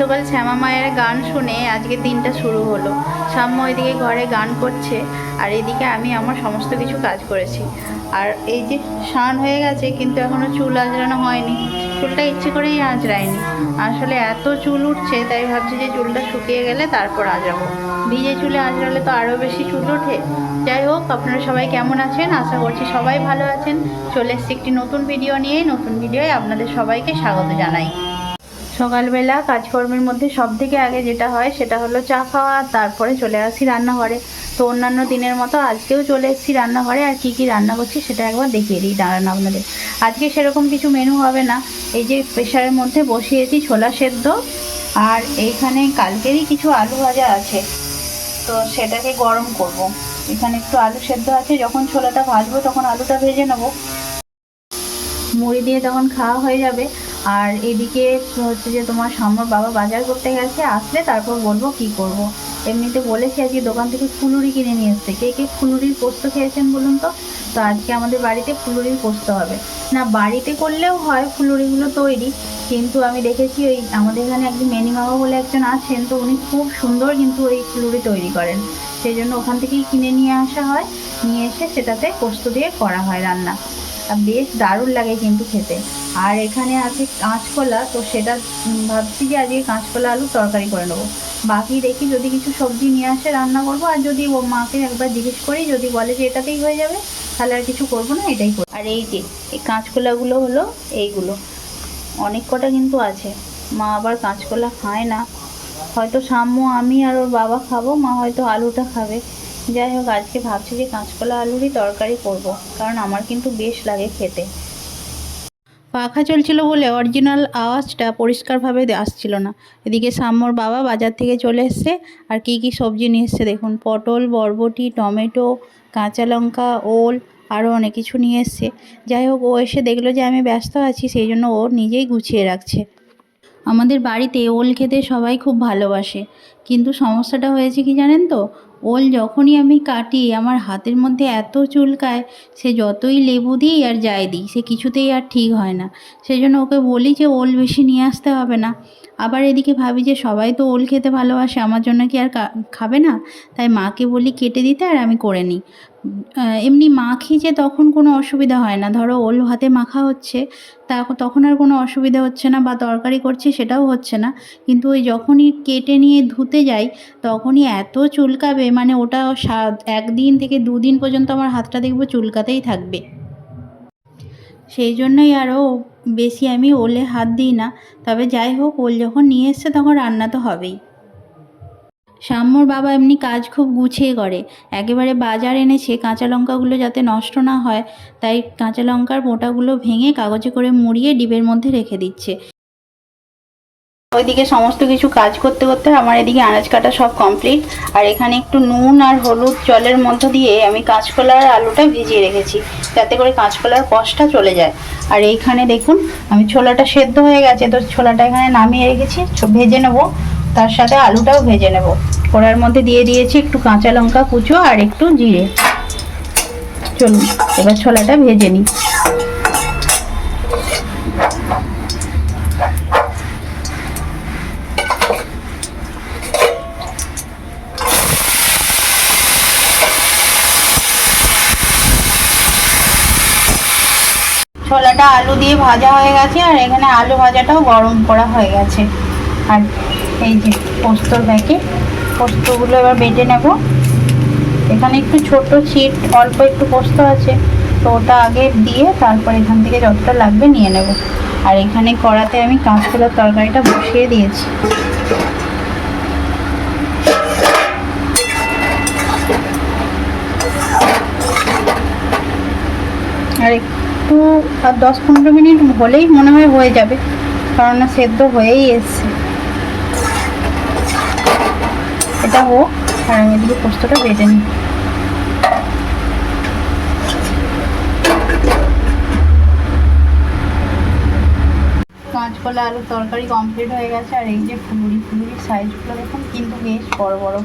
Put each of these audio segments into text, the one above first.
সকাল শ্যামা মায়ের গান শুনে আজকে দিনটা শুরু হলো। সাম্য ওইদিকে ঘরে গান করছে আর এদিকে আমি আমার সমস্ত কিছু কাজ করেছি। আর এই যে স্নান হয়ে গেছে কিন্তু এখনও চুল আঁচড়ানো হয়নি। চুলটা ইচ্ছে করেই আঁচড়ায়নি। আসলে এত চুল উঠছে, তাই ভাবছি যে চুলটা শুকিয়ে গেলে তারপর আঁচড়াবো। ভিজে চুলে আঁচড়ালে তো আরও বেশি চুল ওঠে। যাই হোক, আপনারা সবাই কেমন আছেন? আশা করছি সবাই ভালো আছেন। চলে এসছি একটি নতুন ভিডিও নিয়ে। নতুন ভিডিওয়ে আপনাদের সবাইকে স্বাগত জানাই। সকালবেলা কাজকর্মের মধ্যে সব থেকে আগে যেটা হয় সেটা হলো চা খাওয়া তারপরে চলে আসি রান্নাঘরে। তো অন্যান্য দিনের মতো আজকেও চলে এসেছি রান্নাঘরে, আর কি কি রান্না করছি সেটা একবার দেখিয়ে দিই দাঁড়ান আপনাদের। আজকে সেরকম কিছু মেনু হবে না। এই যে প্রেশারের মধ্যে বসিয়েছি ছোলা সেদ্ধ, আর এইখানে কালকেরই কিছু আলু ভাজা আছে। তো সেটাকে গরম করব। এখানে একটু আলু সেদ্ধ আছে, যখন ছোলাটা ভাজবো তখন আলুটা ভেজে নেব। মুড়ি দিয়ে তখন খাওয়া হয়ে যাবে। আর এদিকে হচ্ছে যে তোমার সামর বাবা বাজার করতে গেছে, আসলে তারপর বলব কি করব। এমনিতে বলেছি আজকে দোকান থেকে ফুলুরি কিনে নিয়ে এসছে। কে কে ফুলুরির পোস্ত খেয়েছেন বলুন তো? তো আজকে আমাদের বাড়িতে ফুলুরির পোস্ত হবে। না, বাড়িতে করলেও হয় ফুলুরিগুলো তৈরি, কিন্তু আমি দেখেছি ওই আমাদের এখানে একজন মেনি মামা বলে একজন আছেন, তো উনি খুব সুন্দর কিন্তু ওই ফুলুরি তৈরি করেন। সেই জন্য ওখান থেকেই কিনে নিয়ে আসা হয়, নিয়ে এসে সেটাতে পোস্ত দিয়ে করা হয় রান্না। আর বেশ দারুণ লাগে কিন্তু খেতে। আর এখানে আছে কাঁচকলা, তো সেটা ভাবছি যে আজকে কাঁচকলা আলু তরকারি করে নেব। বাকি দেখি যদি কিছু সবজি নিয়ে আসে রান্না করব, আর যদি ও মাকে একবার জিজ্ঞেস করি, যদি বলে যে এটাতেই হয়ে যাবে, তাহলে আর কিছু করব না, এটাই করব। আর এই যে, এই কাঁচকলাগুলো হলো এইগুলো। অনেক কটা কিন্তু আছে। মা আবার কাঁচকলা খায় না। হয়তো সাম্য আমি আর ওর বাবা খাব, মা হয়তো আলুটা খাবে। যাই হোক, আজকে ভাবছি যে কাঁচকলা আলুরই তরকারি করব, কারণ আমার কিন্তু বেশ লাগে খেতে। পাখা চলছিল বলে অরিজিনাল আওয়াজটা পরিষ্কারভাবে আসছিল না। এদিকে সাম্যর বাবা বাজার থেকে চলে এসছে আর কি কি সবজি নিয়ে এসছে দেখুন। পটল, বরবটি, টমেটো, কাঁচা লঙ্কা, ওল, আরও অনেক কিছু নিয়ে এসছে। যাই হোক, ও এসে দেখল যে আমি ব্যস্ত আছি, সেই জন্য ও নিজেই গুছিয়ে রাখছে। আমাদের বাড়িতে ওল খেতে সবাই খুব ভালোবাসে। কিন্তু সমস্যাটা হয়েছে কি জানেন তো? ওল যখনই আমি কাটি, আমার হাতের মধ্যে এত চুলকায়, সে যতই লেবু দিই আর যাই দিই, সে কিছুতেই আর ঠিক হয় না। সেই জন্য ওকে বলি যে, ওল বেশি নিয়ে আসতে হবে না। আবার এদিকে ভাবি যে, সবাই তো ওল খেতে ভালোবাসে, আমার জন্য কি আর খাবে না? তাই মাকে বলি, কেটে দিতে আর আমি করে নিই। এমনি মাখি যে তখন কোনো অসুবিধা হয় না। ধরো ওল ভাতে মাখা হচ্ছে, তা তখন আর কোনো অসুবিধা হচ্ছে না বা তরকারি করছি সেটাও হচ্ছে না। কিন্তু ওই যখনই কেটে নিয়ে ধুতে যাই, তখনই এত চুলকাবে মানে ওটা একদিন থেকে দুদিন পর্যন্ত আমার হাতটা দেখব চুলকাতেই থাকবে। সেই জন্যই আরও বেশি আমি ওলে হাত দিই না। তবে যাই হোক, ওল যখন নিয়ে এসছে তখন রান্না তো হবেই। সাম্যর বাবা এমনি কাজ খুব গুছিয়ে করে। একেবারে বাজার এনেছে কাঁচা লঙ্কাগুলো যাতে নষ্ট না হয়, তাই কাঁচা লঙ্কার মোটাগুলো ভেঙে কাগজে করে মুড়িয়ে ডিবের মধ্যে রেখে দিচ্ছে। ওইদিকে সমস্ত কিছু কাজ করতে করতে আমার এদিকে আনাজ কাটা সব কমপ্লিট। আর এখানে একটু নুন আর হলুদ জলের মধ্য দিয়ে আমি কাঁচকলা আর আলুটা ভিজিয়ে রেখেছি, যাতে করে কাঁচকলার কষটা চলে যায়। আর এইখানে দেখুন, আমি ছোলাটা সেদ্ধ হয়ে গেছে, তো ছোলাটা এখানে নামিয়ে রেখেছি ভেজে নেব। তার সাথে আলুটাও ভেজে নেব। কড়ার মধ্যে দিয়ে দিয়েছি একটু কাঁচা লঙ্কা কুচো আর একটু জিরে। চলুন, এবার ছোলাটা ভেজে নিই। ছোলাটা আলু দিয়ে ভাজা হয়ে গেছে আর এখানে আলু ভাজাটাও গরম করা হয়ে গেছে। আর এই যে পোস্তর প্যাকেট পোস্তগুলো এবার বেটে নেব। এখানে একটু ছোট ছিট, অল্প একটু পোস্ত আছে। তো ওটা আগে দিয়ে তারপর এখান থেকে যতটা লাগবে নিয়ে নেব। আর এখানে কড়াতে আমি কাঁচকলার তরকারিটা বসিয়ে দিয়েছি। আর একটু, আর দশ পনেরো মিনিট হলেই মনে হয় হয়ে যাবে। কারণ সেদ্ধ হয়েই এসছে। এটা হোক আর আমি এদিকে পোস্তটা বেটে নিই। কাঁচকলা আলুর তরকারি কমপ্লিট হয়ে গেছে। আর এই যে ফুলুরি ফুলুরির সাইজগুলো দেখুন, কিন্তু বেশ বড় বড়।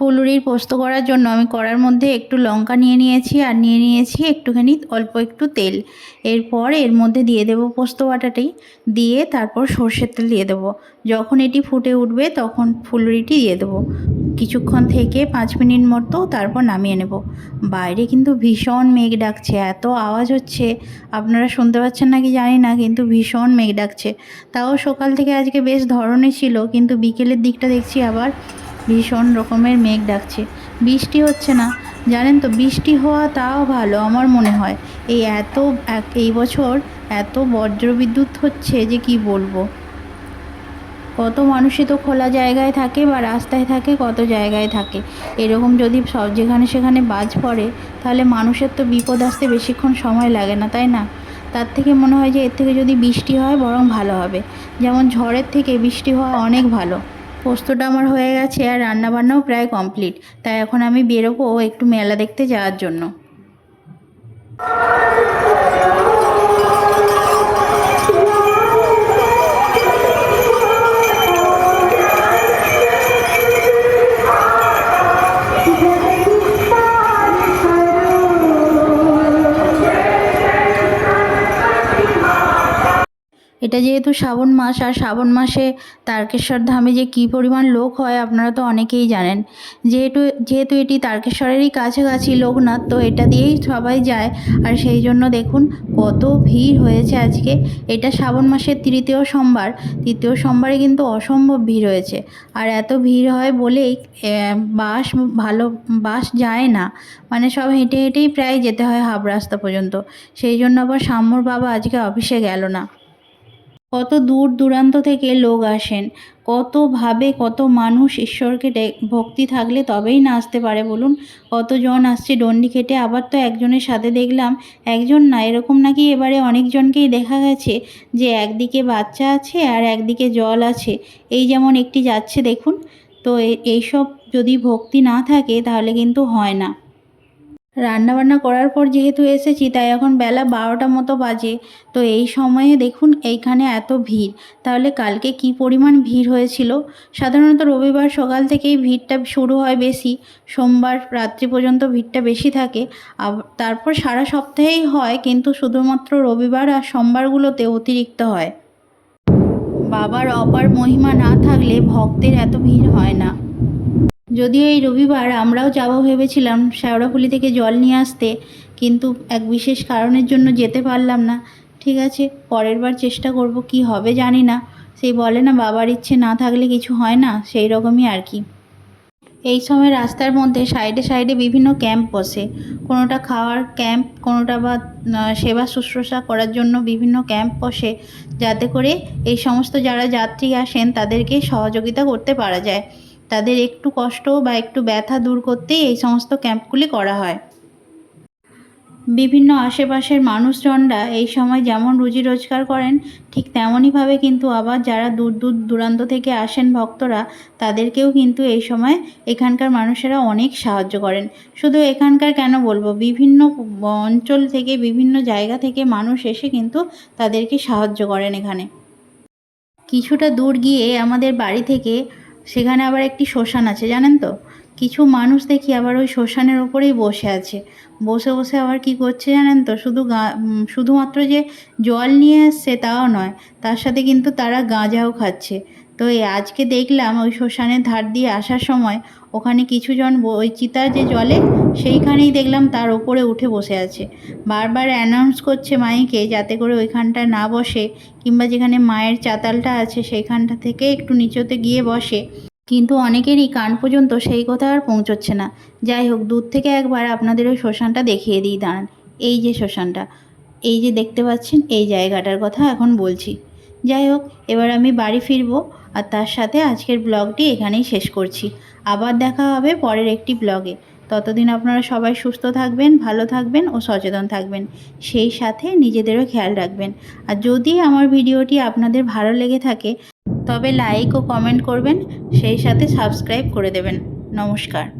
ফুলুরির পোস্ত করার জন্য আমি কড়ার মধ্যে একটু লঙ্কা নিয়ে নিয়েছি আর নিয়ে নিয়েছি একটুখানি অল্প একটু তেল। এরপর এর মধ্যে দিয়ে দেবো পোস্ত বাটাটি দিয়ে তারপর সর্ষের তেল দিয়ে দেবো। যখন এটি ফুটে উঠবে তখন ফুলুরিটি দিয়ে দেবো। কিছুক্ষণ থেকে পাঁচ মিনিট মতো তারপর নামিয়ে নেব। বাইরে কিন্তু ভীষণ মেঘ ডাকছে, এত আওয়াজ হচ্ছে। আপনারা শুনতে পাচ্ছেন নাকি জানি না, কিন্তু ভীষণ মেঘ ডাকছে। তাও সকাল থেকে আজকে বেশ ধরনের ছিল, কিন্তু বিকেলের দিকটা দেখছি আবার ভীষণ রকমের মেঘ ডাকছে। বৃষ্টি হচ্ছে না। জানেন তো, বৃষ্টি হওয়া তাও ভালো আমার মনে হয়। এই এত এই বছর এত বজ্রবিদ্যুৎ হচ্ছে যে কি বলব? কত মানুষই তো খোলা জায়গায় থাকে বা রাস্তায় থাকে, কত জায়গায় থাকে। এরকম যদি সব যেখানে সেখানে বাজ পড়ে, তাহলে মানুষের তো বিপদ আসতে বেশিক্ষণ সময় লাগে না, তাই না? তার থেকে মনে হয় যে এর থেকে যদি বৃষ্টি হয়, বরং ভালো হবে। যেমন ঝড়ের থেকে বৃষ্টি হওয়া অনেক ভালো। পোস্তটা আমার হয়ে গেছে আর রান্নাবান্নাও প্রায় কমপ্লিট। তাই এখন আমি বেরোবো একটু মেলা দেখতে যাওয়ার জন্য। এটা যেহেতু শ্রাবণ মাস আর শ্রাবণ মাসে তারকেশ্বর ধামে যে কী পরিমাণ লোক হয় আপনারা তো অনেকেই জানেন। যেহেতু যেহেতু এটি তারকেশ্বরেরই কাছাকাছি লোকনাথ, তো এটা দিয়েই সবাই যায়। আর সেই জন্য দেখুন কত ভিড় হয়েছে আজকে। এটা শ্রাবণ মাসের তৃতীয় সোমবার। তৃতীয় সোমবারে কিন্তু অসম্ভব ভিড় হয়েছে। আর এত ভিড় হয় বলেই বাস ভালো, বাস যায় না। মানে সব হেঁটে হেঁটেই প্রায় যেতে হয় হাফ রাস্তা পর্যন্ত। সেই জন্য আবার সাম্যর বাবা আজকে অফিসে গেল না। কত দূর দূরান্ত থেকে লোক আসেন, কতভাবে কত মানুষ ঈশ্বরকে ভক্তি থাকলে তবেই না আসতে পারে বলুন? কতজন আসছে ডন্ডি খেটে? আবার তো একজনের সাথে দেখলাম, একজন না, এরকম নাকি এবারে অনেকজনকেই দেখা গেছে যে একদিকে বাচ্চা আছে আর একদিকে জল আছে। এই যেমন একটি যাচ্ছে দেখুন। তো এইসব যদি ভক্তি না থাকে তাহলে কিন্তু হয় না। রান্নাবান্না করার পর যেহেতু এসেছি, তাই এখন বেলা বারোটা মতো বাজে। তো এই সময়ে দেখুন, এইখানে এত ভিড়। তাহলে কালকে কি পরিমাণ ভিড় হয়েছিল? সাধারণত রবিবার সকাল থেকেই ভিড়টা শুরু হয় বেশি। সোমবার রাত্রি পর্যন্ত ভিড়টা বেশি থাকে। তারপর সারা সপ্তাহেই হয়, কিন্তু শুধুমাত্র রবিবার আর সোমবারগুলোতে অতিরিক্ত হয়। বাবার অপার মহিমা না থাকলে ভক্তের এত ভিড় হয় না। যদিও এই রবিবার আমরাও যাব ভেবেছিলাম শ্যাওড়াফুলি থেকে জল নিয়ে আসতে, কিন্তু এক বিশেষ কারণের জন্য যেতে পারলাম না। ঠিক আছে, পরের বার চেষ্টা করব কি হবে জানি না। সেই বলে না, বাবার ইচ্ছে না থাকলে কিছু হয় না, সেই রকমই আর কি। এই সময় রাস্তার মধ্যে সাইডে সাইডে বিভিন্ন ক্যাম্প বসে। কোনোটা খাওয়ার ক্যাম্প, কোনোটা বা সেবা শুশ্রূষা করার জন্য বিভিন্ন ক্যাম্প বসে, যাতে করে এই সমস্ত যারা যাত্রী আসেন তাদেরকে সহযোগিতা করতে পারা যায়। তাদের একটু কষ্ট বা একটু ব্যথা দূর করতেই এই সমস্ত ক্যাম্পগুলি করা হয়। বিভিন্ন আশেপাশের মানুষজনরা এই সময় যেমন রুজি রোজগার করেন, ঠিক তেমনইভাবে কিন্তু আবার যারা দূর দূর দূরান্ত থেকে আসেন ভক্তরা, তাদেরকেও কিন্তু এই সময় এখানকার মানুষেরা অনেক সাহায্য করেন। শুধু এখানকার কেন বলব? বিভিন্ন অঞ্চল থেকে, বিভিন্ন জায়গা থেকে মানুষ এসে কিন্তু তাদেরকে সাহায্য করেন এখানে। কিছুটা দূর গিয়ে আমাদের বাড়ি থেকে সেখানে আবার একটি শ্মশান আছে, জানেন তো? কিছু মানুষ দেখি আবার ওই শ্মশানের ওপরেই বসে আছে। বসে বসে আবার কি করছে জানেন তো? শুধু গা শুধুমাত্র যে জল নিয়ে আসছে তাও নয়, তার সাথে কিন্তু তারা গাঁজাও খাচ্ছে। তো এই আজকে দেখলাম ওই শ্মশানের ধার দিয়ে আসার সময় ওখানে কিছুজন ওই চিতার যে জলে সেইখানেই দেখলাম তার ওপরে উঠে বসে আছে। বারবার অ্যানাউন্স করছে মাইকে যাতে করে ওইখানটা না বসে, কিংবা যেখানে মায়ের চাতালটা আছে সেইখানটা থেকে একটু নিচেতে গিয়ে বসে। কিন্তু অনেকেরই কান পর্যন্ত সেই কথা আর পৌঁছচ্ছে না। যাই হোক, দূর থেকে একবার আপনাদের ওই শ্মশানটা দেখিয়ে দিই, দাঁড়ান। এই যে শ্মশানটা, এই যে দেখতে পাচ্ছেন, এই জায়গাটার কথা এখন বলছি। যাই হোক, এবার আমি বাড়ি ফিরবো আর তার সাথে আজকের ব্লগটি এখানেই শেষ করছি। আবার দেখা হবে পরের একটি ব্লগে। ততদিন আপনারা সবাই সুস্থ থাকবেন, ভালো থাকবেন ও সচেতন থাকবেন। সেই সাথে নিজেদেরও খেয়াল রাখবেন। আর যদি আমার ভিডিওটি আপনাদের ভালো লেগে থাকে, তবে লাইক ও কমেন্ট করবেন। সেই সাথে সাবস্ক্রাইব করে দেবেন। নমস্কার।